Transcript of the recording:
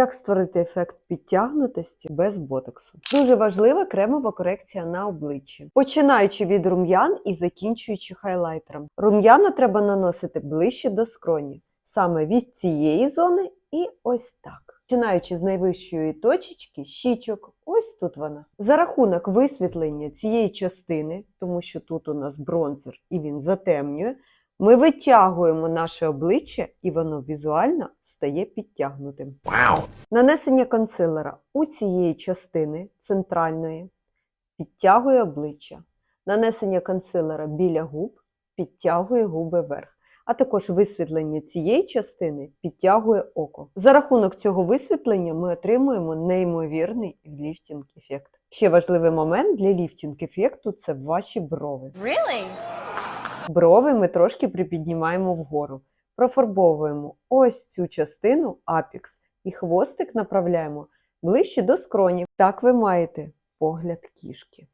Як створити ефект підтягнутості без ботоксу? Дуже важлива кремова корекція на обличчі, починаючи від рум'ян і закінчуючи хайлайтером. Рум'яна треба наносити ближче до скроні, саме від цієї зони і ось так. Починаючи з найвищої точечки, щічок, ось тут вона. За рахунок висвітлення цієї частини, тому що тут у нас бронзер і він затемнює, ми витягуємо наше обличчя і воно візуально стає підтягнутим. Wow. Нанесення консилера у цієї частини центральної підтягує обличчя. Нанесення консилера біля губ підтягує губи вверх. А також висвітлення цієї частини підтягує око. За рахунок цього висвітлення ми отримуємо неймовірний ліфтінг ефект. Ще важливий момент для ліфтінг ефекту це ваші брови. Really? Брови ми трошки припіднімаємо вгору, профарбовуємо ось цю частину апікс і хвостик направляємо ближче до скронів. Так ви маєте погляд кішки.